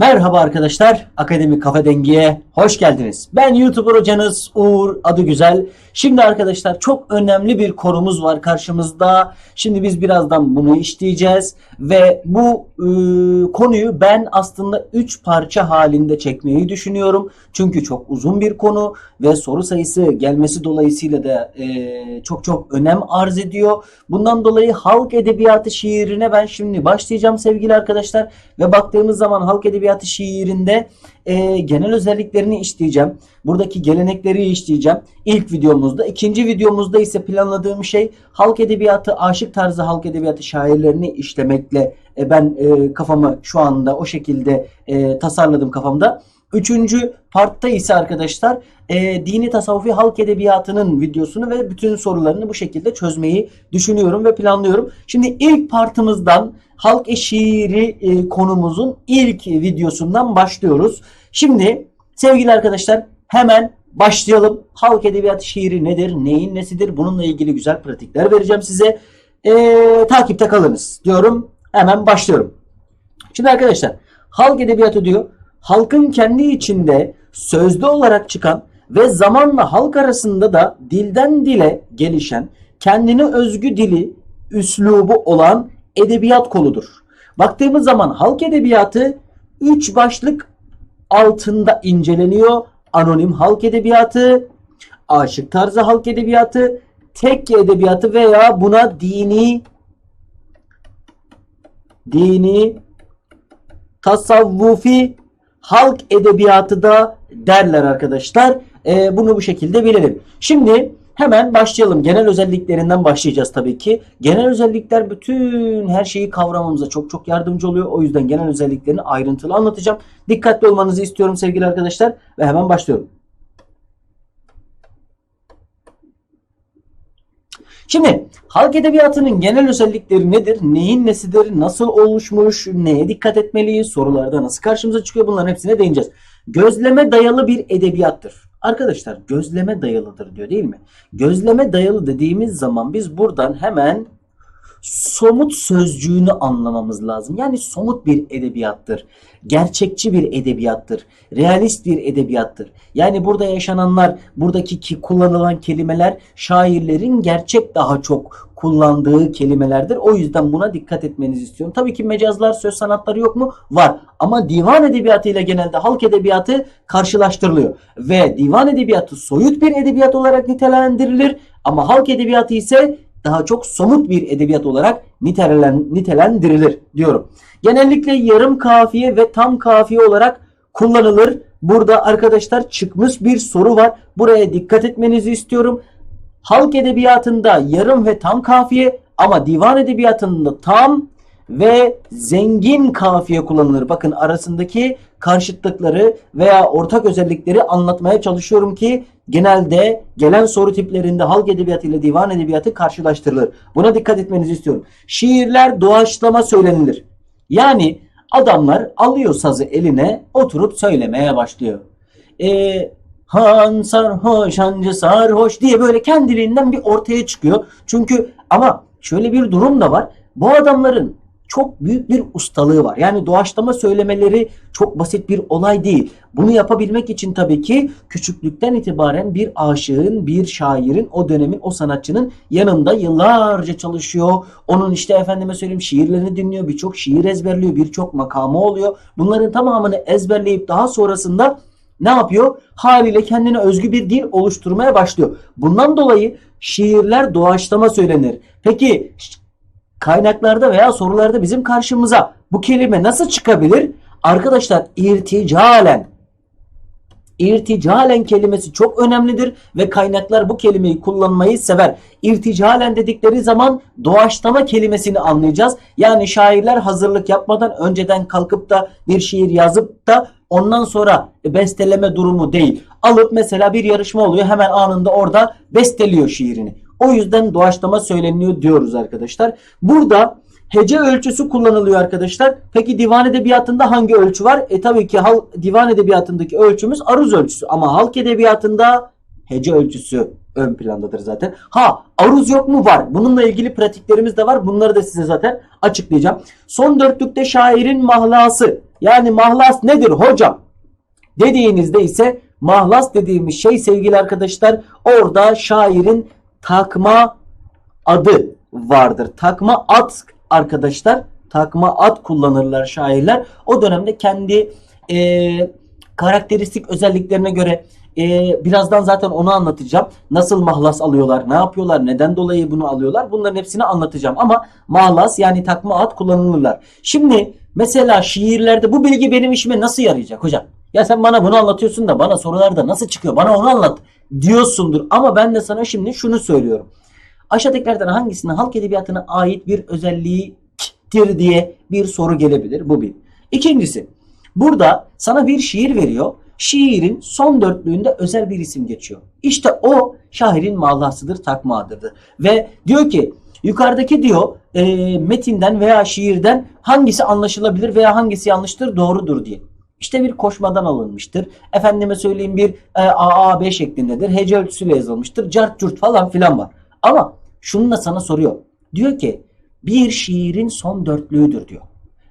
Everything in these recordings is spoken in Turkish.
Merhaba arkadaşlar, Akademi Kafa Dengi'ye hoş geldiniz. Ben YouTuber hocanız Uğur Adı Güzel. Şimdi arkadaşlar çok önemli bir konumuz var karşımızda. Şimdi biz birazdan bunu işleyeceğiz ve bu e, konuyu ben aslında 3 parça halinde çekmeyi düşünüyorum. Çünkü çok uzun bir konu ve soru sayısı gelmesi dolayısıyla da e, çok çok önem arz ediyor. Bundan dolayı halk edebiyatı şiirine ben şimdi başlayacağım sevgili arkadaşlar ve baktığımız zaman halk edebiyatı şiirinde e, genel özelliklerini işleyeceğim. Buradaki gelenekleri işleyeceğim. İlk videomuzda. ikinci videomuzda ise planladığım şey halk edebiyatı, aşık tarzı halk edebiyatı şairlerini işlemekle e, ben e, kafamı şu anda o şekilde e, tasarladım kafamda. Üçüncü partta ise arkadaşlar e, dini tasavvufi halk edebiyatının videosunu ve bütün sorularını bu şekilde çözmeyi düşünüyorum ve planlıyorum. Şimdi ilk partımızdan halk e şiiri e, konumuzun ilk videosundan başlıyoruz. Şimdi sevgili arkadaşlar hemen başlayalım. Halk edebiyatı şiiri nedir, neyin nesidir bununla ilgili güzel pratikler vereceğim size. E, takipte kalınız diyorum. Hemen başlıyorum. Şimdi arkadaşlar halk edebiyatı diyor halkın kendi içinde sözlü olarak çıkan ve zamanla halk arasında da dilden dile gelişen kendine özgü dili, üslubu olan edebiyat koludur. Baktığımız zaman halk edebiyatı üç başlık altında inceleniyor. Anonim halk edebiyatı, aşık tarzı halk edebiyatı, tekke edebiyatı veya buna dini dini tasavvufi halk edebiyatı da derler arkadaşlar. Ee, bunu bu şekilde bilelim. Şimdi hemen başlayalım. Genel özelliklerinden başlayacağız tabii ki. Genel özellikler bütün her şeyi kavramamıza çok çok yardımcı oluyor. O yüzden genel özelliklerini ayrıntılı anlatacağım. Dikkatli olmanızı istiyorum sevgili arkadaşlar. Ve hemen başlıyorum. Şimdi halk edebiyatının genel özellikleri nedir? Neyin nesidir? Nasıl oluşmuş? Neye dikkat etmeliyiz? Sorularda nasıl karşımıza çıkıyor? Bunların hepsine değineceğiz. Gözleme dayalı bir edebiyattır. Arkadaşlar gözleme dayalıdır diyor değil mi? Gözleme dayalı dediğimiz zaman biz buradan hemen somut sözcüğünü anlamamız lazım. Yani somut bir edebiyattır. Gerçekçi bir edebiyattır. Realist bir edebiyattır. Yani burada yaşananlar, buradaki ki kullanılan kelimeler şairlerin gerçek daha çok kullandığı kelimelerdir. O yüzden buna dikkat etmenizi istiyorum. Tabii ki mecazlar, söz sanatları yok mu? Var. Ama divan edebiyatı ile genelde halk edebiyatı karşılaştırılıyor. Ve divan edebiyatı soyut bir edebiyat olarak nitelendirilir. Ama halk edebiyatı ise daha çok somut bir edebiyat olarak nitelen, nitelendirilir diyorum. Genellikle yarım kafiye ve tam kafiye olarak kullanılır. Burada arkadaşlar çıkmış bir soru var. Buraya dikkat etmenizi istiyorum. Halk edebiyatında yarım ve tam kafiye ama divan edebiyatında tam ve zengin kafiye kullanılır. Bakın arasındaki karşıtlıkları veya ortak özellikleri anlatmaya çalışıyorum ki genelde gelen soru tiplerinde halk edebiyatı ile divan edebiyatı karşılaştırılır. Buna dikkat etmenizi istiyorum. Şiirler doğaçlama söylenilir. Yani adamlar alıyor sazı eline oturup söylemeye başlıyor. Eee Han sarhoş, hancı sarhoş diye böyle kendiliğinden bir ortaya çıkıyor. Çünkü ama şöyle bir durum da var. Bu adamların çok büyük bir ustalığı var. Yani doğaçlama söylemeleri çok basit bir olay değil. Bunu yapabilmek için tabii ki küçüklükten itibaren bir aşığın, bir şairin, o dönemin, o sanatçının yanında yıllarca çalışıyor. Onun işte efendime söyleyeyim şiirlerini dinliyor, birçok şiir ezberliyor, birçok makamı oluyor. Bunların tamamını ezberleyip daha sonrasında ne yapıyor? Haliyle kendine özgü bir dil oluşturmaya başlıyor. Bundan dolayı şiirler doğaçlama söylenir. Peki kaynaklarda veya sorularda bizim karşımıza bu kelime nasıl çıkabilir? Arkadaşlar irticalen İrticalen kelimesi çok önemlidir ve kaynaklar bu kelimeyi kullanmayı sever. İrticalen dedikleri zaman doğaçlama kelimesini anlayacağız. Yani şairler hazırlık yapmadan önceden kalkıp da bir şiir yazıp da ondan sonra besteleme durumu değil. Alıp mesela bir yarışma oluyor hemen anında orada besteliyor şiirini. O yüzden doğaçlama söyleniyor diyoruz arkadaşlar. Burada hece ölçüsü kullanılıyor arkadaşlar. Peki divan edebiyatında hangi ölçü var? E tabii ki hal, divan edebiyatındaki ölçümüz aruz ölçüsü ama halk edebiyatında hece ölçüsü ön plandadır zaten. Ha aruz yok mu? Var. Bununla ilgili pratiklerimiz de var. Bunları da size zaten açıklayacağım. Son dörtlükte şairin mahlası Yani mahlas nedir hocam? Dediğinizde ise mahlas dediğimiz şey sevgili arkadaşlar orada şairin takma adı vardır. Takma ad arkadaşlar takma ad kullanırlar şairler. O dönemde kendi e, karakteristik özelliklerine göre e, birazdan zaten onu anlatacağım. Nasıl mahlas alıyorlar, ne yapıyorlar, neden dolayı bunu alıyorlar bunların hepsini anlatacağım. Ama mahlas yani takma ad kullanılırlar. Şimdi mesela şiirlerde bu bilgi benim işime nasıl yarayacak hocam? Ya sen bana bunu anlatıyorsun da bana sorularda nasıl çıkıyor? Bana onu anlat diyorsundur. Ama ben de sana şimdi şunu söylüyorum. Aşağıdakilerden hangisinin halk edebiyatına ait bir özelliğidir diye bir soru gelebilir. Bu bir. İkincisi burada sana bir şiir veriyor. Şiirin son dörtlüğünde özel bir isim geçiyor. İşte o şairin mahlasıdır, takma adıdır. Ve diyor ki yukarıdaki diyor e, metinden veya şiirden hangisi anlaşılabilir veya hangisi yanlıştır, doğrudur diye. İşte bir koşmadan alınmıştır. Efendime söyleyeyim bir e, AAB şeklindedir. Hece ölçüsüyle yazılmıştır. Cart curt falan filan var. Ama şunu da sana soruyor. Diyor ki bir şiirin son dörtlüğüdür diyor.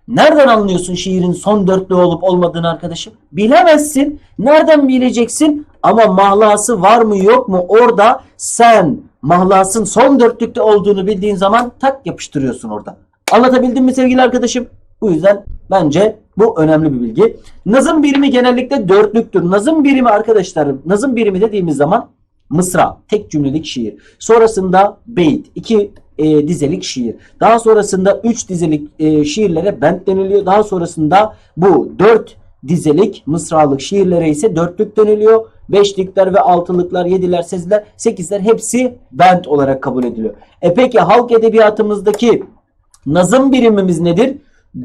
Nereden anlıyorsun şiirin son dörtlüğü olup olmadığını arkadaşım? Bilemezsin. Nereden bileceksin? Ama mahlası var mı yok mu orada sen mahlasın son dörtlükte olduğunu bildiğin zaman tak yapıştırıyorsun orada. Anlatabildim mi sevgili arkadaşım? Bu yüzden bence bu önemli bir bilgi. Nazım birimi genellikle dörtlüktür. Nazım birimi arkadaşlar, nazım birimi dediğimiz zaman mısra, tek cümlelik şiir. Sonrasında beyit, iki e, dizelik şiir. Daha sonrasında üç dizelik e, şiirlere bent deniliyor. Daha sonrasında bu dört dizelik mısralık şiirlere ise dörtlük deniliyor. Beşlikler ve altılıklar, yediler, sekizinler, sekizler hepsi bent olarak kabul ediliyor. E peki halk edebiyatımızdaki nazım birimimiz nedir?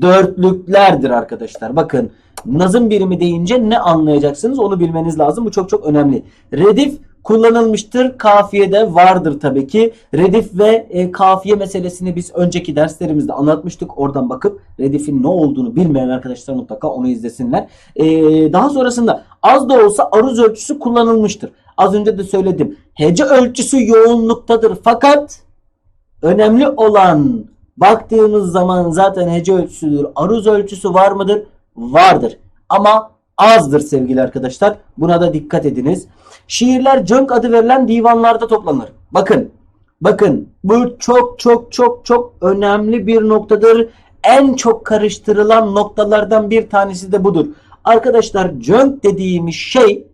Dörtlüklerdir arkadaşlar. Bakın nazım birimi deyince ne anlayacaksınız onu bilmeniz lazım. Bu çok çok önemli. Redif kullanılmıştır. Kafiyede vardır tabii ki. Redif ve e, kafiye meselesini biz önceki derslerimizde anlatmıştık. Oradan bakıp redifin ne olduğunu bilmeyen arkadaşlar mutlaka onu izlesinler. E, daha sonrasında az da olsa aruz ölçüsü kullanılmıştır. Az önce de söyledim. Hece ölçüsü yoğunluktadır. Fakat önemli olan baktığımız zaman zaten hece ölçüsüdür. Aruz ölçüsü var mıdır? Vardır. Ama azdır sevgili arkadaşlar. Buna da dikkat ediniz. Şiirler cönk adı verilen divanlarda toplanır. Bakın. Bakın. Bu çok çok çok çok önemli bir noktadır. En çok karıştırılan noktalardan bir tanesi de budur. Arkadaşlar cönk dediğimiz şey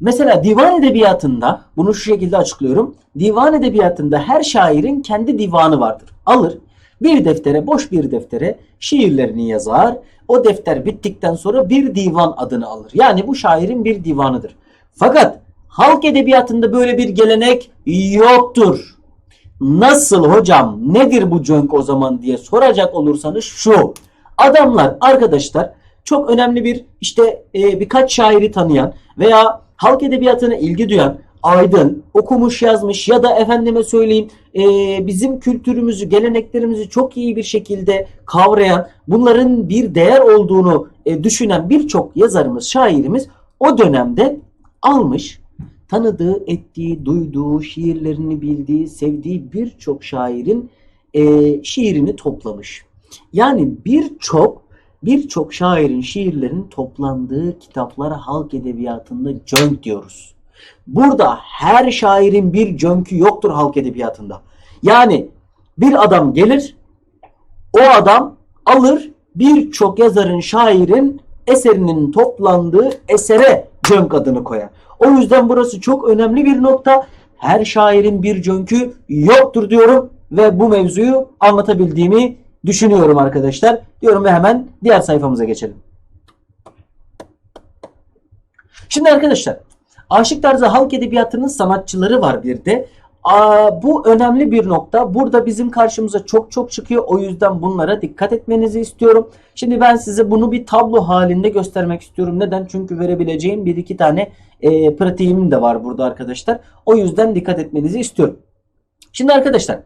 Mesela divan edebiyatında bunu şu şekilde açıklıyorum. Divan edebiyatında her şairin kendi divanı vardır. Alır bir deftere boş bir deftere şiirlerini yazar. O defter bittikten sonra bir divan adını alır. Yani bu şairin bir divanıdır. Fakat halk edebiyatında böyle bir gelenek yoktur. Nasıl hocam nedir bu cönk o zaman diye soracak olursanız şu. Adamlar arkadaşlar çok önemli bir işte e, birkaç şairi tanıyan veya halk edebiyatına ilgi duyan aydın, okumuş yazmış ya da efendime söyleyeyim e, bizim kültürümüzü, geleneklerimizi çok iyi bir şekilde kavrayan, bunların bir değer olduğunu e, düşünen birçok yazarımız, şairimiz o dönemde almış, tanıdığı, ettiği, duyduğu, şiirlerini bildiği, sevdiği birçok şairin e, şiirini toplamış. Yani birçok birçok şairin şiirlerinin toplandığı kitaplara halk edebiyatında cönk diyoruz. Burada her şairin bir cönkü yoktur halk edebiyatında. Yani bir adam gelir, o adam alır birçok yazarın, şairin eserinin toplandığı esere cönk adını koyar. O yüzden burası çok önemli bir nokta. Her şairin bir cönkü yoktur diyorum ve bu mevzuyu anlatabildiğimi düşünüyorum arkadaşlar. Diyorum ve hemen diğer sayfamıza geçelim. Şimdi arkadaşlar Aşık tarzı halk edebiyatının sanatçıları var bir de. Aa, bu önemli bir nokta. Burada bizim karşımıza çok çok çıkıyor. O yüzden bunlara dikkat etmenizi istiyorum. Şimdi ben size bunu bir tablo halinde göstermek istiyorum. Neden? Çünkü verebileceğim bir iki tane e, pratiğim de var burada arkadaşlar. O yüzden dikkat etmenizi istiyorum. Şimdi arkadaşlar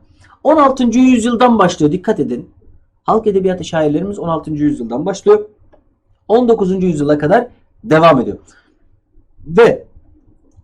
16. yüzyıldan başlıyor. Dikkat edin. Halk edebiyatı şairlerimiz 16. yüzyıldan başlıyor. 19. yüzyıla kadar devam ediyor. Ve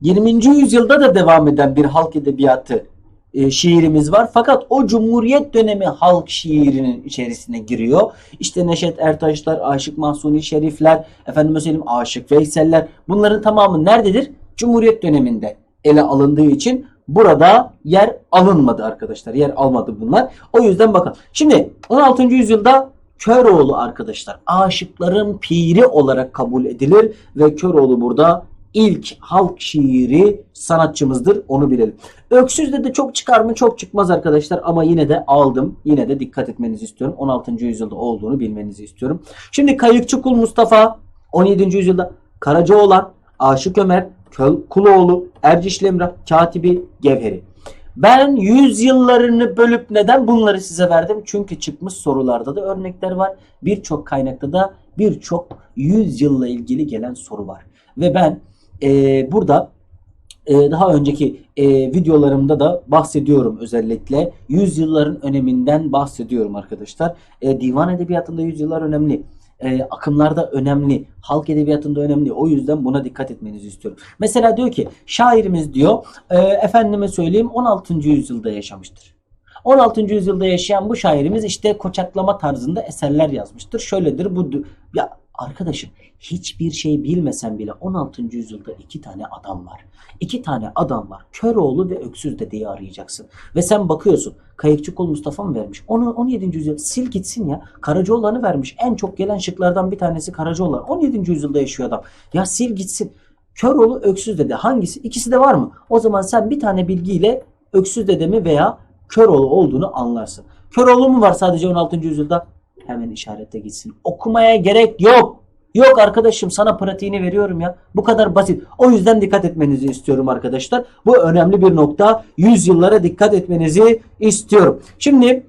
20. yüzyılda da devam eden bir halk edebiyatı e, şiirimiz var. Fakat o Cumhuriyet dönemi halk şiirinin içerisine giriyor. İşte Neşet Ertaşlar, Aşık Mahsuni Şerifler, efendime söyleyeyim Aşık Veyseller bunların tamamı nerededir? Cumhuriyet döneminde ele alındığı için burada yer alınmadı arkadaşlar. Yer almadı bunlar. O yüzden bakın. Şimdi 16. yüzyılda Köroğlu arkadaşlar aşıkların piri olarak kabul edilir ve Köroğlu burada ilk halk şiiri sanatçımızdır. Onu bilelim. Öksüzde de çok çıkar mı? Çok çıkmaz arkadaşlar ama yine de aldım. Yine de dikkat etmenizi istiyorum. 16. yüzyılda olduğunu bilmenizi istiyorum. Şimdi Kayıkçı Kul Mustafa 17. yüzyılda Karacaoğlan, Aşık Ömer, Köl Kuloğlu, Ercişli Emrah, Katibi, Gevheri. Ben yüzyıllarını bölüp neden bunları size verdim? Çünkü çıkmış sorularda da örnekler var. Birçok kaynakta da birçok yüzyılla ilgili gelen soru var. Ve ben e, burada e, daha önceki e, videolarımda da bahsediyorum özellikle. Yüzyılların öneminden bahsediyorum arkadaşlar. E, divan edebiyatında yüzyıllar önemli. E, akımlarda önemli. Halk edebiyatında önemli. O yüzden buna dikkat etmenizi istiyorum. Mesela diyor ki şairimiz diyor e, efendime söyleyeyim 16. yüzyılda yaşamıştır. 16. yüzyılda yaşayan bu şairimiz işte koçaklama tarzında eserler yazmıştır. Şöyledir bu ya arkadaşım hiçbir şey bilmesen bile 16. yüzyılda iki tane adam var. İki tane adam var. Köroğlu ve Öksüz Dede'yi arayacaksın. Ve sen bakıyorsun. Kayıkçı Kul Mustafa mı vermiş? Onu 17. yüzyıl sil gitsin ya. Karacaoğlan'ı vermiş. En çok gelen şıklardan bir tanesi Karacaoğlan. 17. yüzyılda yaşıyor adam. Ya sil gitsin. Köroğlu Öksüz Dede. Hangisi? İkisi de var mı? O zaman sen bir tane bilgiyle Öksüz Dede mi veya Köroğlu olduğunu anlarsın. Köroğlu mu var sadece 16. yüzyılda? Hemen işarete gitsin. Okumaya gerek yok. Yok arkadaşım sana pratiğini veriyorum ya. Bu kadar basit. O yüzden dikkat etmenizi istiyorum arkadaşlar. Bu önemli bir nokta. Yüzyıllara dikkat etmenizi istiyorum. Şimdi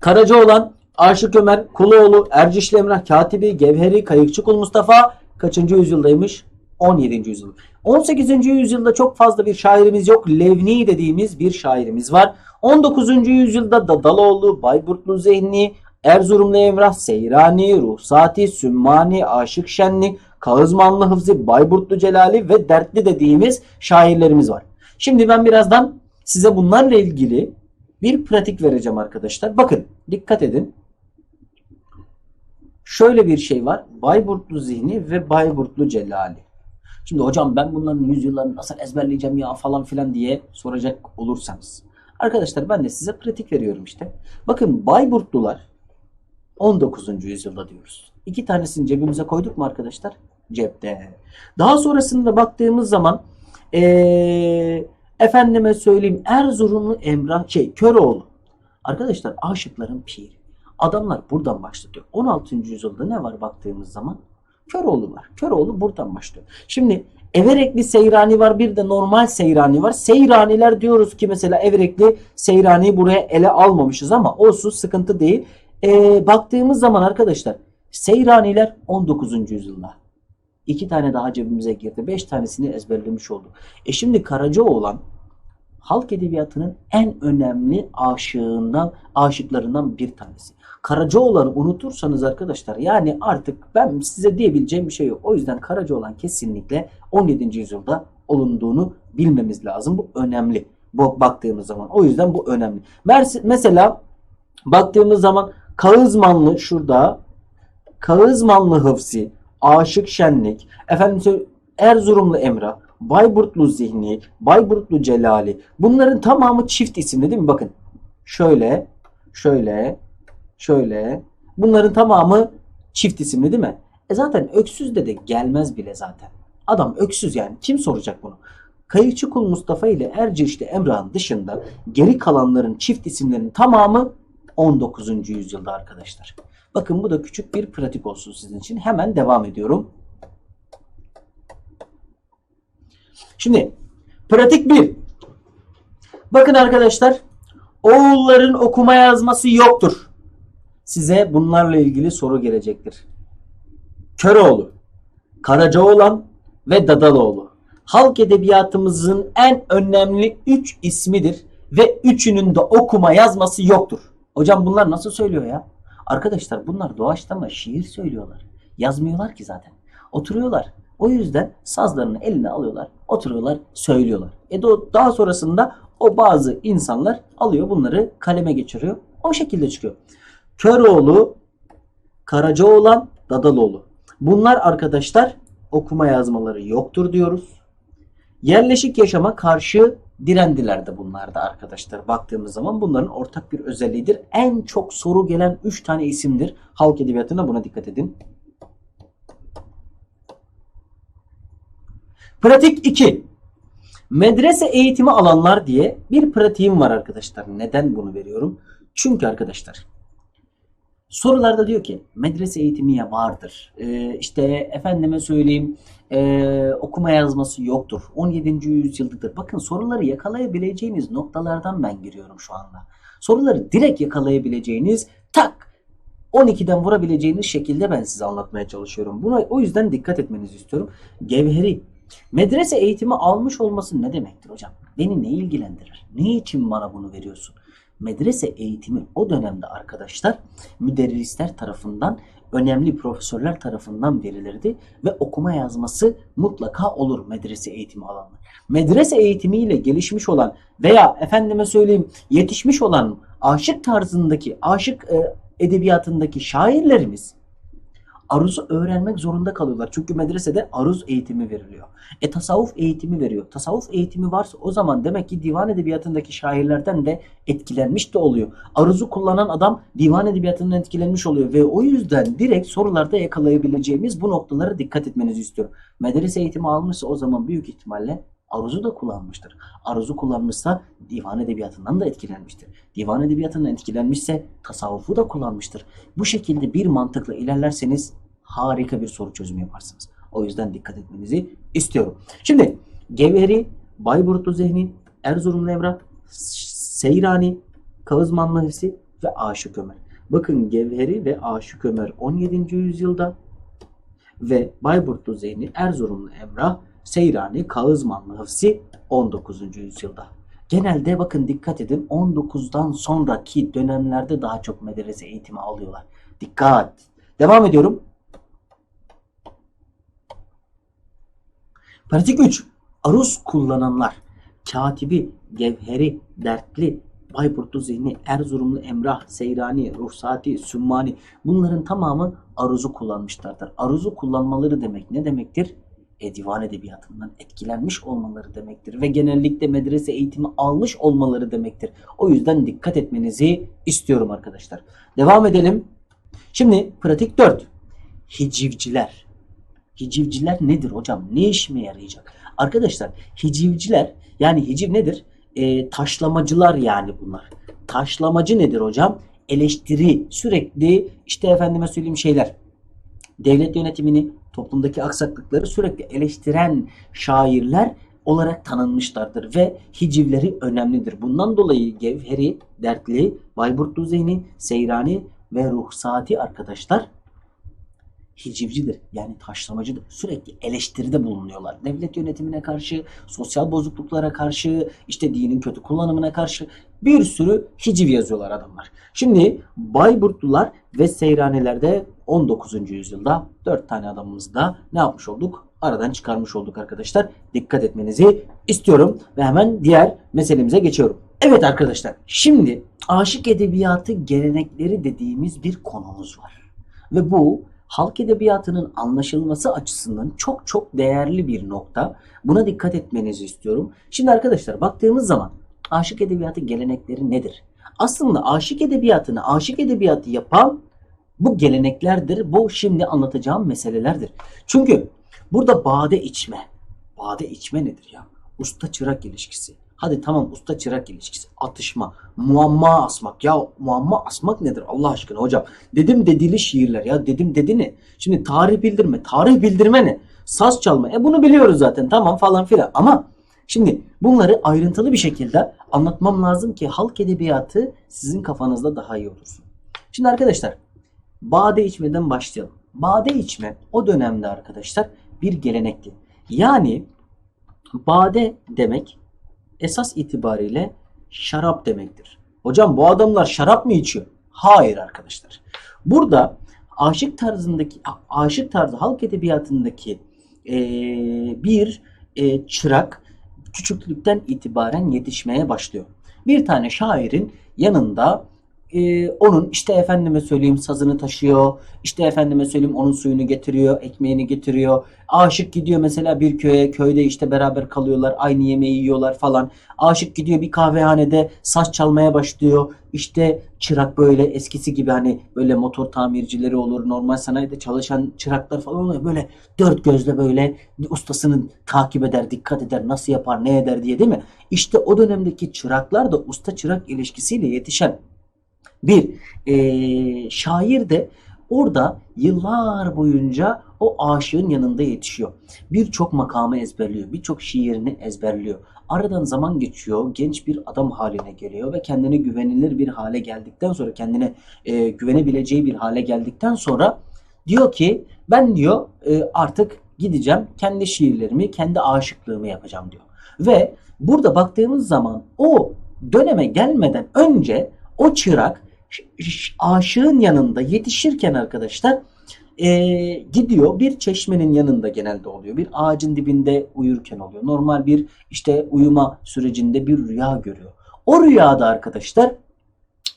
Karacaoğlan, Aşık Ömer, Kuloğlu, Ercişli Emrah, Katibi, Gevheri, Kayıkçı Kul Mustafa kaçıncı yüzyıldaymış? 17. yüzyıl. 18. yüzyılda çok fazla bir şairimiz yok. Levni dediğimiz bir şairimiz var. 19. yüzyılda Dadaloğlu, Bayburtlu Zehni, Erzurumlu Emrah, Seyrani, Ruhsati, Sümmani, Aşık Şenli, Kağızmanlı Hıfzi, Bayburtlu Celali ve Dertli dediğimiz şairlerimiz var. Şimdi ben birazdan size bunlarla ilgili bir pratik vereceğim arkadaşlar. Bakın dikkat edin. Şöyle bir şey var. Bayburtlu Zihni ve Bayburtlu Celali. Şimdi hocam ben bunların yüzyıllarını nasıl ezberleyeceğim ya falan filan diye soracak olursanız. Arkadaşlar ben de size pratik veriyorum işte. Bakın Bayburtlular 19. yüzyılda diyoruz. İki tanesini cebimize koyduk mu arkadaşlar? Cepte. Daha sonrasında baktığımız zaman ee, efendime söyleyeyim Erzurumlu Emrah şey Köroğlu. Arkadaşlar aşıkların piri. Adamlar buradan başlıyor. 16. yüzyılda ne var baktığımız zaman? Köroğlu var. Köroğlu buradan başlıyor. Şimdi Everekli Seyrani var bir de normal Seyrani var. Seyraniler diyoruz ki mesela Everekli Seyrani'yi buraya ele almamışız ama olsun sıkıntı değil. Ee, baktığımız zaman arkadaşlar Seyraniler 19. yüzyılda. İki tane daha cebimize girdi. Beş tanesini ezberlemiş olduk. E şimdi Karacaoğlan halk edebiyatının en önemli aşığından, aşıklarından bir tanesi. Karacaoğlan'ı unutursanız arkadaşlar yani artık ben size diyebileceğim bir şey yok. O yüzden Karacaoğlan kesinlikle 17. yüzyılda olunduğunu bilmemiz lazım. Bu önemli. Bu baktığımız zaman. O yüzden bu önemli. Mesela baktığımız zaman Kağızmanlı şurada Kağızmanlı Hıfzi, Aşık Şenlik, efendim Erzurumlu Emrah, Bayburtlu Zihni, Bayburtlu Celali. Bunların tamamı çift isimli değil mi? Bakın. Şöyle, şöyle, şöyle. Bunların tamamı çift isimli değil mi? E zaten öksüz de de gelmez bile zaten. Adam öksüz yani. Kim soracak bunu? Kayıkçı Kul Mustafa ile Ercişli Emrah'ın dışında geri kalanların çift isimlerinin tamamı 19. yüzyılda arkadaşlar. Bakın bu da küçük bir pratik olsun sizin için. Hemen devam ediyorum. Şimdi pratik 1. Bakın arkadaşlar oğulların okuma yazması yoktur. Size bunlarla ilgili soru gelecektir. Köroğlu, Karacaoğlan ve Dadaloğlu. Halk edebiyatımızın en önemli 3 ismidir ve üçünün de okuma yazması yoktur. Hocam bunlar nasıl söylüyor ya? Arkadaşlar bunlar doğaçlama şiir söylüyorlar. Yazmıyorlar ki zaten. Oturuyorlar. O yüzden sazlarını eline alıyorlar. Oturuyorlar, söylüyorlar. E daha sonrasında O bazı insanlar alıyor bunları kaleme geçiriyor. O şekilde çıkıyor. Köroğlu, Karacaoğlan, Dadaloğlu. Bunlar arkadaşlar okuma yazmaları yoktur diyoruz. Yerleşik yaşama karşı direndiler de bunlar da arkadaşlar. Baktığımız zaman bunların ortak bir özelliğidir. En çok soru gelen 3 tane isimdir. Halk edebiyatına buna dikkat edin. Pratik 2. Medrese eğitimi alanlar diye bir pratiğim var arkadaşlar. Neden bunu veriyorum? Çünkü arkadaşlar sorularda diyor ki medrese eğitimi ya vardır. Ee, işte efendime söyleyeyim ee, okuma yazması yoktur. 17. yüzyıldadır. Bakın soruları yakalayabileceğiniz noktalardan ben giriyorum şu anda. Soruları direkt yakalayabileceğiniz tak 12'den vurabileceğiniz şekilde ben size anlatmaya çalışıyorum. Buna o yüzden dikkat etmenizi istiyorum. Gevheri Medrese eğitimi almış olması ne demektir hocam? Beni ne ilgilendirir? Ne için bana bunu veriyorsun? Medrese eğitimi o dönemde arkadaşlar müderrisler tarafından önemli profesörler tarafından verilirdi ve okuma yazması mutlaka olur medrese eğitimi alanlar. Medrese eğitimiyle gelişmiş olan veya efendime söyleyeyim yetişmiş olan aşık tarzındaki, aşık e, edebiyatındaki şairlerimiz aruzu öğrenmek zorunda kalıyorlar. Çünkü medresede aruz eğitimi veriliyor. E tasavvuf eğitimi veriyor. Tasavvuf eğitimi varsa o zaman demek ki divan edebiyatındaki şairlerden de etkilenmiş de oluyor. Aruzu kullanan adam divan edebiyatından etkilenmiş oluyor ve o yüzden direkt sorularda yakalayabileceğimiz bu noktalara dikkat etmenizi istiyorum. Medrese eğitimi almışsa o zaman büyük ihtimalle aruzu da kullanmıştır. Aruzu kullanmışsa divan edebiyatından da etkilenmiştir. Divan edebiyatından etkilenmişse tasavvufu da kullanmıştır. Bu şekilde bir mantıkla ilerlerseniz harika bir soru çözümü yaparsınız. O yüzden dikkat etmenizi istiyorum. Şimdi Gevheri, Bayburtlu Zehni, Erzurumlu Emrah, Seyrani, Kağızmanlı Hesi ve Aşık Ömer. Bakın Gevheri ve Aşık Ömer 17. yüzyılda ve Bayburtlu Zehni, Erzurumlu Emrah, Seyrani, Kağızmanlı Hıfsi 19. yüzyılda. Genelde bakın dikkat edin 19'dan sonraki dönemlerde daha çok medrese eğitimi alıyorlar. Dikkat. Devam ediyorum. Pratik 3. Aruz kullananlar. Katibi, Gevheri, Dertli, Bayburtlu Zihni, Erzurumlu Emrah, Seyrani, Ruhsati, Sümmani bunların tamamı aruzu kullanmışlardır. Aruzu kullanmaları demek ne demektir? E, divan edebiyatından etkilenmiş olmaları demektir. Ve genellikle medrese eğitimi almış olmaları demektir. O yüzden dikkat etmenizi istiyorum arkadaşlar. Devam edelim. Şimdi pratik 4. Hicivciler. Hicivciler nedir hocam? Ne işime yarayacak? Arkadaşlar hicivciler yani hiciv nedir? E, taşlamacılar yani bunlar. Taşlamacı nedir hocam? Eleştiri sürekli işte efendime söyleyeyim şeyler. Devlet yönetimini, toplumdaki aksaklıkları sürekli eleştiren şairler olarak tanınmışlardır ve hicivleri önemlidir. Bundan dolayı Gevheri, Dertli, Bayburtlu Zeyni, Seyrani ve Ruhsati arkadaşlar hicivcidir. Yani taşlamacıdır. Sürekli eleştiride bulunuyorlar. Devlet yönetimine karşı, sosyal bozukluklara karşı, işte dinin kötü kullanımına karşı bir sürü hiciv yazıyorlar adamlar. Şimdi Bayburtlular ve Seyranilerde 19. yüzyılda 4 tane adamımızı da ne yapmış olduk? Aradan çıkarmış olduk arkadaşlar. Dikkat etmenizi istiyorum ve hemen diğer meselemize geçiyorum. Evet arkadaşlar şimdi aşık edebiyatı gelenekleri dediğimiz bir konumuz var. Ve bu halk edebiyatının anlaşılması açısından çok çok değerli bir nokta. Buna dikkat etmenizi istiyorum. Şimdi arkadaşlar baktığımız zaman aşık edebiyatı gelenekleri nedir? Aslında aşık edebiyatını aşık edebiyatı yapan bu geleneklerdir. Bu şimdi anlatacağım meselelerdir. Çünkü burada bade içme. Bade içme nedir ya? Usta çırak ilişkisi. Hadi tamam usta çırak ilişkisi. Atışma. Muamma asmak. Ya muamma asmak nedir Allah aşkına hocam? Dedim dedili şiirler ya. Dedim dedi ne? Şimdi tarih bildirme. Tarih bildirme ne? Saz çalma. E bunu biliyoruz zaten tamam falan filan. Ama şimdi bunları ayrıntılı bir şekilde anlatmam lazım ki halk edebiyatı sizin kafanızda daha iyi olursun. Şimdi arkadaşlar bade içmeden başlayalım. Bade içme o dönemde arkadaşlar bir gelenekti. Yani bade demek esas itibariyle şarap demektir. Hocam bu adamlar şarap mı içiyor? Hayır arkadaşlar. Burada aşık tarzındaki aşık tarzı halk edebiyatındaki eee, bir eee, çırak küçüklükten itibaren yetişmeye başlıyor. Bir tane şairin yanında e, onun işte efendime söyleyeyim sazını taşıyor, işte efendime söyleyeyim onun suyunu getiriyor, ekmeğini getiriyor. Aşık gidiyor mesela bir köye, köyde işte beraber kalıyorlar, aynı yemeği yiyorlar falan. Aşık gidiyor bir kahvehanede saz çalmaya başlıyor. İşte çırak böyle eskisi gibi hani böyle motor tamircileri olur, normal sanayide çalışan çıraklar falan oluyor. Böyle dört gözle böyle ustasını takip eder, dikkat eder, nasıl yapar, ne eder diye değil mi? İşte o dönemdeki çıraklar da usta çırak ilişkisiyle yetişen bir eee, şair de orada yıllar boyunca o aşığın yanında yetişiyor. Birçok makamı ezberliyor, birçok şiirini ezberliyor. Aradan zaman geçiyor, genç bir adam haline geliyor ve kendine güvenilir bir hale geldikten sonra, kendine eee, güvenebileceği bir hale geldikten sonra diyor ki ben diyor eee, artık gideceğim kendi şiirlerimi, kendi aşıklığımı yapacağım diyor. Ve burada baktığımız zaman o döneme gelmeden önce o çırak aşığın yanında yetişirken arkadaşlar eee, gidiyor bir çeşmenin yanında genelde oluyor. Bir ağacın dibinde uyurken oluyor. Normal bir işte uyuma sürecinde bir rüya görüyor. O rüyada arkadaşlar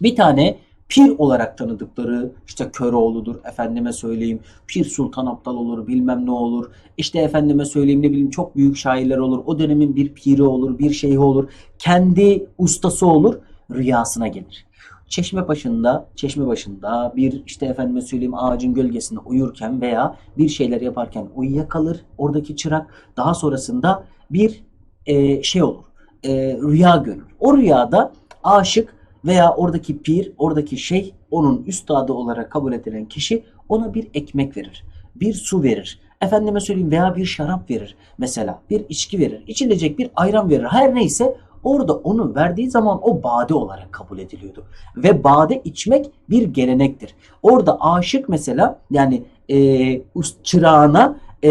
bir tane pir olarak tanıdıkları işte Köroğlu'dur efendime söyleyeyim Pir Sultan Abdal olur bilmem ne olur işte efendime söyleyeyim ne bileyim çok büyük şairler olur o dönemin bir piri olur bir şeyhi olur kendi ustası olur rüyasına gelir. Çeşme başında, çeşme başında bir işte efendime söyleyeyim ağacın gölgesinde uyurken veya bir şeyler yaparken uyuyakalır oradaki çırak. Daha sonrasında bir e, şey olur, e, rüya görür. O rüyada aşık veya oradaki pir, oradaki şeyh, onun üstadı olarak kabul edilen kişi ona bir ekmek verir, bir su verir. Efendime söyleyeyim veya bir şarap verir mesela, bir içki verir, içilecek bir ayran verir. Her neyse orada onu verdiği zaman o bade olarak kabul ediliyordu. Ve bade içmek bir gelenektir. Orada aşık mesela yani e, çırağına e,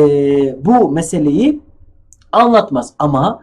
bu meseleyi anlatmaz ama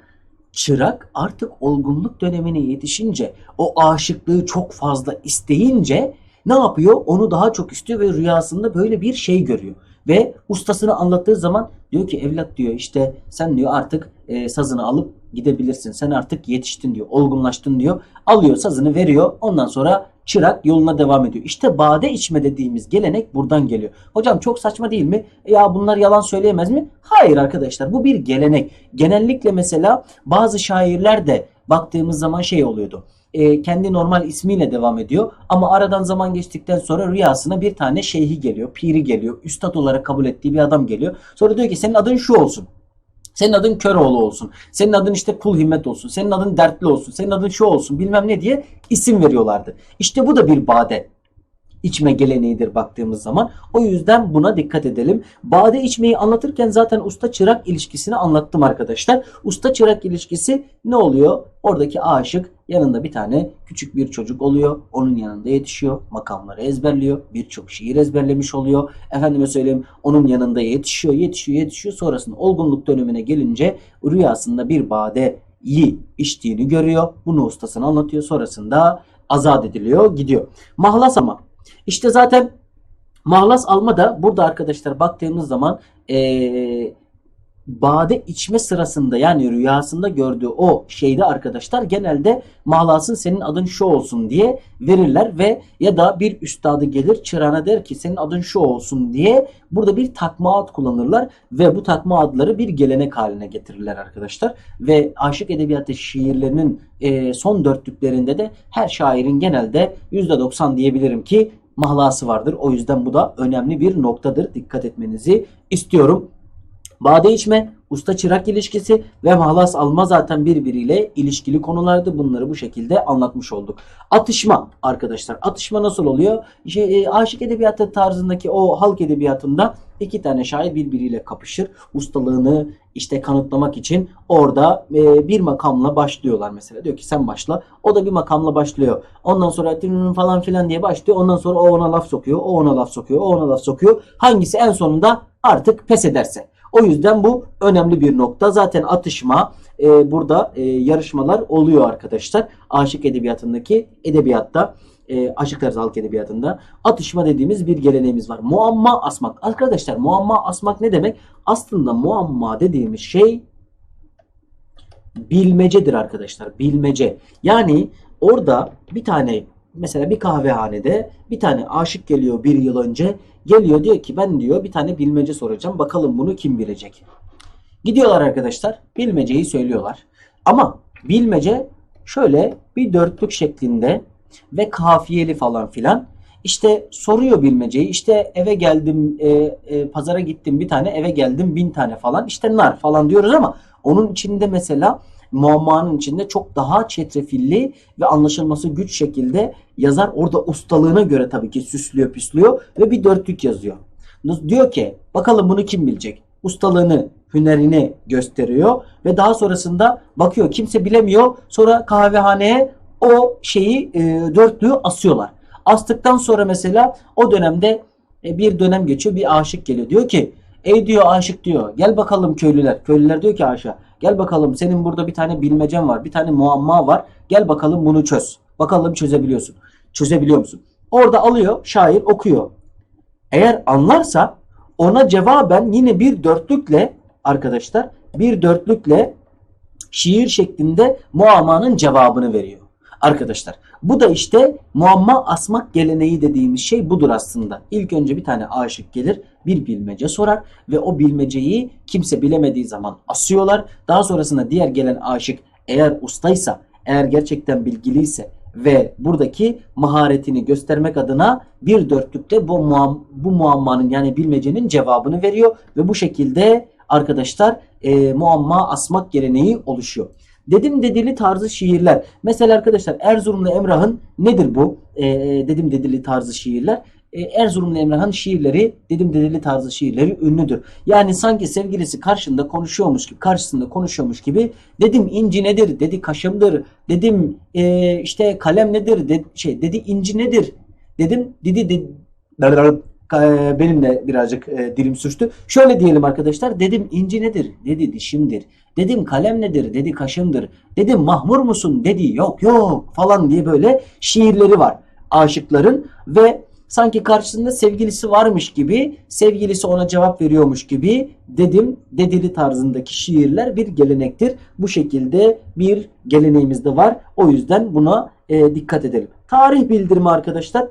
çırak artık olgunluk dönemine yetişince o aşıklığı çok fazla isteyince ne yapıyor? Onu daha çok istiyor ve rüyasında böyle bir şey görüyor. Ve ustasını anlattığı zaman diyor ki evlat diyor işte sen diyor artık e, sazını alıp gidebilirsin. Sen artık yetiştin diyor. Olgunlaştın diyor. Alıyor sazını veriyor. Ondan sonra çırak yoluna devam ediyor. İşte bade içme dediğimiz gelenek buradan geliyor. Hocam çok saçma değil mi? Ya bunlar yalan söyleyemez mi? Hayır arkadaşlar bu bir gelenek. Genellikle mesela bazı şairler de baktığımız zaman şey oluyordu. E, kendi normal ismiyle devam ediyor. Ama aradan zaman geçtikten sonra rüyasına bir tane şeyhi geliyor, piri geliyor, üstad olarak kabul ettiği bir adam geliyor. Sonra diyor ki senin adın şu olsun. Senin adın Köroğlu olsun. Senin adın işte Kul Himmet olsun. Senin adın Dertli olsun. Senin adın şu olsun bilmem ne diye isim veriyorlardı. İşte bu da bir bade içme geleneğidir baktığımız zaman. O yüzden buna dikkat edelim. Bade içmeyi anlatırken zaten usta çırak ilişkisini anlattım arkadaşlar. Usta çırak ilişkisi ne oluyor? Oradaki aşık yanında bir tane küçük bir çocuk oluyor. Onun yanında yetişiyor. Makamları ezberliyor. Birçok şiir ezberlemiş oluyor. Efendime söyleyeyim onun yanında yetişiyor, yetişiyor, yetişiyor. Sonrasında olgunluk dönemine gelince rüyasında bir badeyi içtiğini görüyor. Bunu ustasına anlatıyor. Sonrasında azat ediliyor, gidiyor. Mahlas ama işte zaten mahlas alma da burada arkadaşlar baktığımız zaman eee, bade içme sırasında yani rüyasında gördüğü o şeyde arkadaşlar genelde mahlasın senin adın şu olsun diye verirler ve ya da bir üstadı gelir çırağına der ki senin adın şu olsun diye burada bir takma ad kullanırlar ve bu takma adları bir gelenek haline getirirler arkadaşlar ve aşık edebiyatı şiirlerinin e, son dörtlüklerinde de her şairin genelde %90 diyebilirim ki mahlası vardır. O yüzden bu da önemli bir noktadır. Dikkat etmenizi istiyorum. Bade içme, usta çırak ilişkisi ve mahlas alma zaten birbiriyle ilişkili konulardı. Bunları bu şekilde anlatmış olduk. Atışma arkadaşlar. Atışma nasıl oluyor? Şey, e, aşık edebiyatı tarzındaki o halk edebiyatında iki tane şair birbiriyle kapışır. Ustalığını işte kanıtlamak için orada e, bir makamla başlıyorlar mesela. Diyor ki sen başla. O da bir makamla başlıyor. Ondan sonra falan filan diye başlıyor. Ondan sonra o ona laf sokuyor. O ona laf sokuyor. O ona laf sokuyor. Hangisi en sonunda artık pes ederse. O yüzden bu önemli bir nokta. Zaten atışma e, burada e, yarışmalar oluyor arkadaşlar. Aşık edebiyatındaki edebiyatta e, aşık tarzı edebiyatında atışma dediğimiz bir geleneğimiz var. Muamma asmak. Arkadaşlar muamma asmak ne demek? Aslında muamma dediğimiz şey bilmecedir arkadaşlar. Bilmece. Yani orada bir tane mesela bir kahvehanede bir tane aşık geliyor bir yıl önce. Geliyor diyor ki ben diyor bir tane bilmece soracağım. Bakalım bunu kim bilecek? Gidiyorlar arkadaşlar. Bilmeceyi söylüyorlar. Ama bilmece şöyle bir dörtlük şeklinde ve kafiyeli falan filan. İşte soruyor bilmeceyi. İşte eve geldim, e, e, pazara gittim bir tane, eve geldim bin tane falan. İşte nar falan diyoruz ama onun içinde mesela muammanın içinde çok daha çetrefilli ve anlaşılması güç şekilde yazar orada ustalığına göre tabii ki süslüyor püslüyor ve bir dörtlük yazıyor. Diyor ki bakalım bunu kim bilecek? Ustalığını, hünerini gösteriyor ve daha sonrasında bakıyor kimse bilemiyor. Sonra kahvehaneye o şeyi e, dörtlüğü asıyorlar. Astıktan sonra mesela o dönemde e, bir dönem geçiyor bir aşık geliyor. Diyor ki ey diyor aşık diyor gel bakalım köylüler. Köylüler diyor ki aşağı gel bakalım senin burada bir tane bilmecen var bir tane muamma var. Gel bakalım bunu çöz. Bakalım çözebiliyorsun. Çözebiliyor musun? Orada alıyor şair okuyor. Eğer anlarsa ona cevaben yine bir dörtlükle arkadaşlar bir dörtlükle şiir şeklinde muammanın cevabını veriyor. Arkadaşlar bu da işte muamma asmak geleneği dediğimiz şey budur aslında. İlk önce bir tane aşık gelir bir bilmece sorar ve o bilmeceyi kimse bilemediği zaman asıyorlar. Daha sonrasında diğer gelen aşık eğer ustaysa eğer gerçekten bilgiliyse ve buradaki maharetini göstermek adına bir dörtlükte bu, muam bu muammanın yani bilmecenin cevabını veriyor ve bu şekilde arkadaşlar e, muamma asmak geleneği oluşuyor. Dedim dedili tarzı şiirler. Mesela arkadaşlar Erzurumlu Emrah'ın nedir bu? E, dedim dedili tarzı şiirler. E, Erzurumlu Emrah'ın şiirleri dedim dedili tarzı şiirleri ünlüdür. Yani sanki sevgilisi karşında konuşuyormuş gibi, karşısında konuşuyormuş gibi dedim inci nedir? Dedi kaşımdır. Dedim e, işte kalem nedir? De, şey dedi inci nedir? Dedim dedi, dedi benim de birazcık e, dilim suçtu. Şöyle diyelim arkadaşlar. Dedim inci nedir? Dedi dişimdir. Dedim kalem nedir? Dedi kaşımdır. Dedim mahmur musun? Dedi yok yok falan diye böyle şiirleri var aşıkların ve sanki karşısında sevgilisi varmış gibi sevgilisi ona cevap veriyormuş gibi dedim dedili tarzındaki şiirler bir gelenektir. Bu şekilde bir geleneğimiz de var. O yüzden buna e, dikkat edelim. Tarih bildirimi arkadaşlar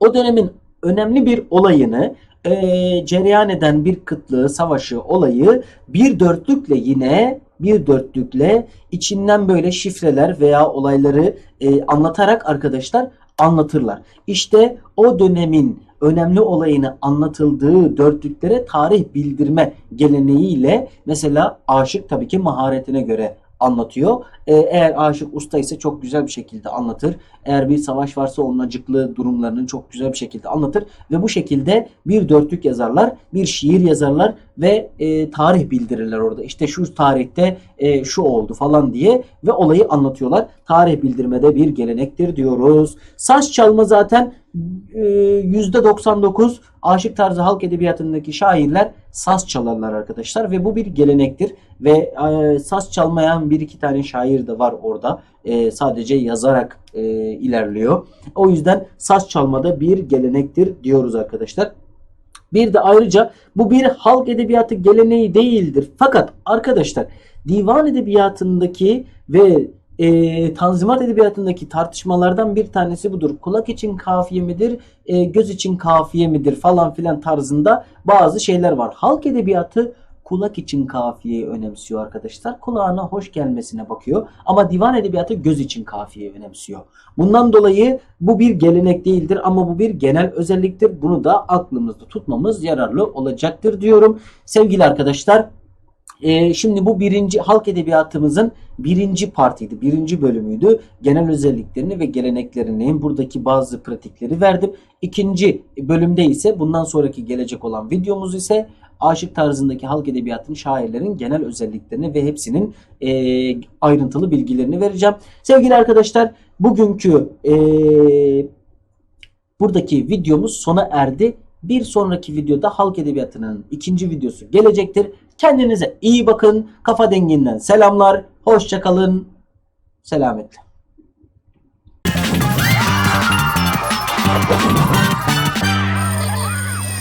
o dönemin önemli bir olayını e, cereyan eden bir kıtlığı, savaşı, olayı bir dörtlükle yine bir dörtlükle içinden böyle şifreler veya olayları e, anlatarak arkadaşlar anlatırlar. İşte o dönemin önemli olayını anlatıldığı dörtlüklere tarih bildirme geleneğiyle mesela aşık tabii ki maharetine göre anlatıyor. Ee, eğer aşık usta ise çok güzel bir şekilde anlatır. Eğer bir savaş varsa onun acıklı durumlarını çok güzel bir şekilde anlatır. Ve bu şekilde bir dörtlük yazarlar, bir şiir yazarlar ve e, tarih bildirirler orada. İşte şu tarihte e, şu oldu falan diye ve olayı anlatıyorlar. Tarih bildirmede bir gelenektir diyoruz. Saç çalma zaten %99 e, aşık tarzı halk edebiyatındaki şairler saz çalarlar arkadaşlar ve bu bir gelenektir. Ve e, saz çalmayan bir iki tane şair de var orada. E, sadece yazarak e, ilerliyor. O yüzden saz çalmada bir gelenektir diyoruz arkadaşlar. Bir de ayrıca bu bir halk edebiyatı geleneği değildir. Fakat arkadaşlar divan edebiyatındaki ve e, Tanzimat Edebiyatı'ndaki tartışmalardan bir tanesi budur. Kulak için kafiye midir, e, göz için kafiye midir falan filan tarzında bazı şeyler var. Halk Edebiyatı kulak için kafiyeyi önemsiyor arkadaşlar. Kulağına hoş gelmesine bakıyor. Ama divan edebiyatı göz için kafiyeyi önemsiyor. Bundan dolayı bu bir gelenek değildir ama bu bir genel özelliktir. Bunu da aklımızda tutmamız yararlı olacaktır diyorum. Sevgili arkadaşlar ee, şimdi bu birinci halk edebiyatımızın birinci partiydi, birinci bölümüydü. Genel özelliklerini ve geleneklerini, buradaki bazı pratikleri verdim. İkinci bölümde ise bundan sonraki gelecek olan videomuz ise aşık tarzındaki halk edebiyatının şairlerin genel özelliklerini ve hepsinin e, ayrıntılı bilgilerini vereceğim. Sevgili arkadaşlar bugünkü e, buradaki videomuz sona erdi. Bir sonraki videoda halk edebiyatının ikinci videosu gelecektir. Kendinize iyi bakın. Kafa denginden selamlar. Hoşçakalın. Selametle.